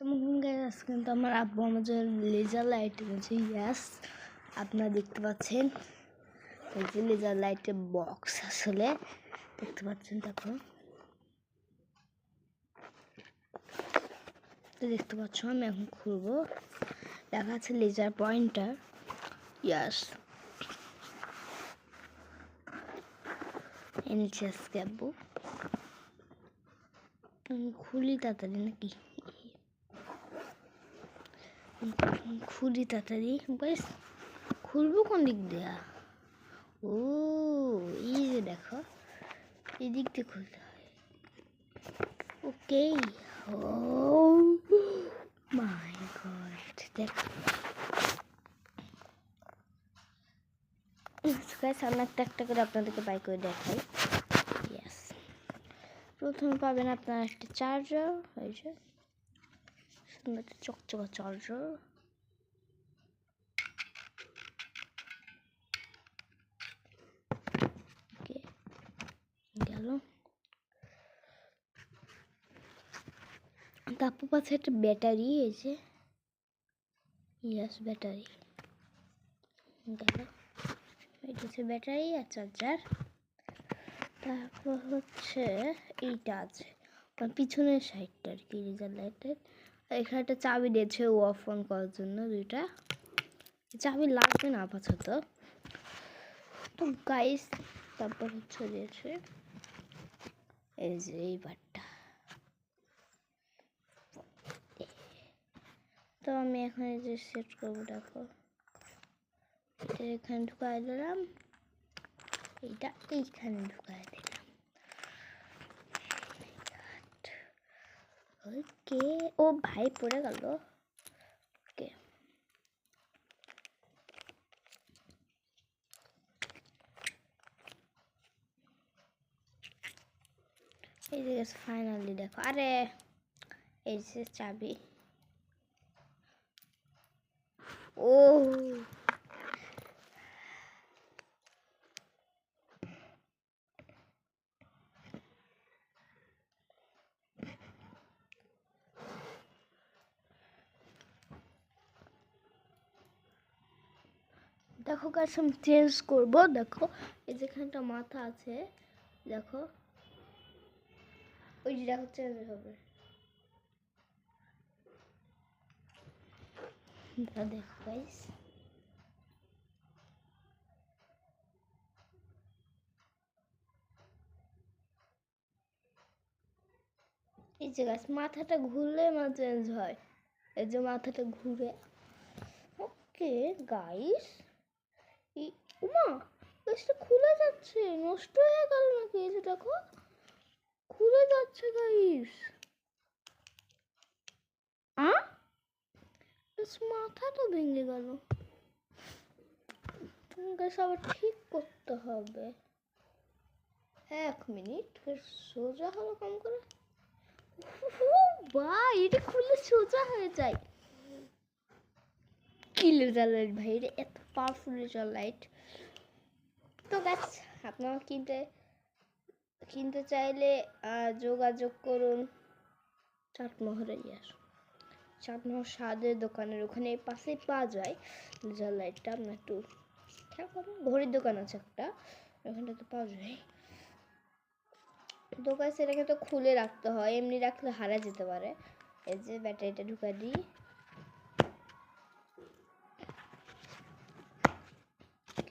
Guys কিন্তু আমার আব্বু আমার যে লেজার লাইট এনেছে ইয়াস আপনারা দেখতে পাচ্ছেন? এই যে লেজার লাইটের বক্স আসলে দেখতে পাচ্ছেন, দেখো। তো দেখতে পাচ্ছ, আমি এখন খুলবো। লেখা আছে লেজার পয়েন্টার ইয়াস এনেছি আজকে আব্বু। খুলি তাড়াতাড়ি নাকি? খুলি তাড়াতাড়ি বেশ খুলবো কোন দিক দেয়া? ও, এই যে দেখো, এই দিক দিয়ে খুলতে হয় ওকে ও মাই গড দেখো। সামনে একটা একটা করে আপনাদেরকে বাই করে দেখাই। প্রথমে পাবেন আপনার একটা চার্জার যে। সুন্দর চকচকা চার্জার গেল তারপর পাশে একটা ব্যাটারি যে ইয়াস ব্যাটারি গেল এটা হচ্ছে ব্যাটারি আর চার্জার তারপর হচ্ছে এইটা আছে পিছনের সাইডটা আর কি রিজার লাইটের এখানে একটা চাবি দিয়েছে ও অফ অন করার জন্য দুইটা। চাবি লাগবে না আপাতত। তো গাইস তারপর হচ্ছে দিয়েছে এই যে এই বারটা। তো আমি এখন এই যে সেট করব, দেখো। এখানে ঢুকাই দিলাম। এইটা এইখানে ঢুকাই দিলাম। ওকে ও ভাই পড়ে গেল। ওকে। এই যে ফাইনালি দেখো। আরে, এই যে চাবি। ও। দেখো আমি চেঞ্জ করব। দেখো, এই যেখানটা মাথা আছে, দেখো। ওই যে দেখো চেঞ্জ হবে। দেখো এই যে গাছ মাথাটা ঘুরলে মা চেঞ্জ হয়। এই যে মাথাটা ঘুরে। ওকে গাইস উমা, গাছটা খুলে যাচ্ছে, নষ্ট হয়ে গেল নাকি এই দেখো? খুলে যাচ্ছে গাইস মাথা তো ভেঙে গেল। গাছ আবার ঠিক করতে হবে। এক মিনিট। সোজা হলো কম করে। বা এটা খুললে সোজা হয়ে যায়। কি লেজার লাইট ভাই এটা এত পাওয়ারফুল লেজার লাইট তো গাছ আপনারা কিনতে কিনতে চাইলে যোগাযোগ করুন চাটমোহরে ইয়ার চাটমোহর স্বাদের দোকানের ওখানে পাশেই পাওয়া যায় লেজার লাইটটা আপনার একটু খেয়াল করুন ঘড়ির দোকান আছে একটা ওখানটা তো পাওয়া যায় গাছ এটাকে তো খুলে রাখতে হয়। এমনি রাখলে হারা যেতে পারে। এই যে ব্যাটারিটা ঢুকা দিই।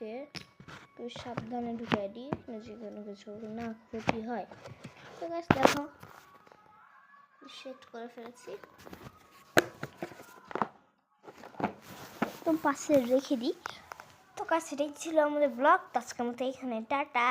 ওকে একটু সাবধানে ঢুকাই দিই যে কোনো কিছু না ক্ষতি হয়। তো গাছ দেখো সেট করে ফেলেছি। তো পাশে রেখে দিই। তো কাছে এটাই ছিল আমাদের ব্লগ তো আজকের মতো এখানে, টাটা।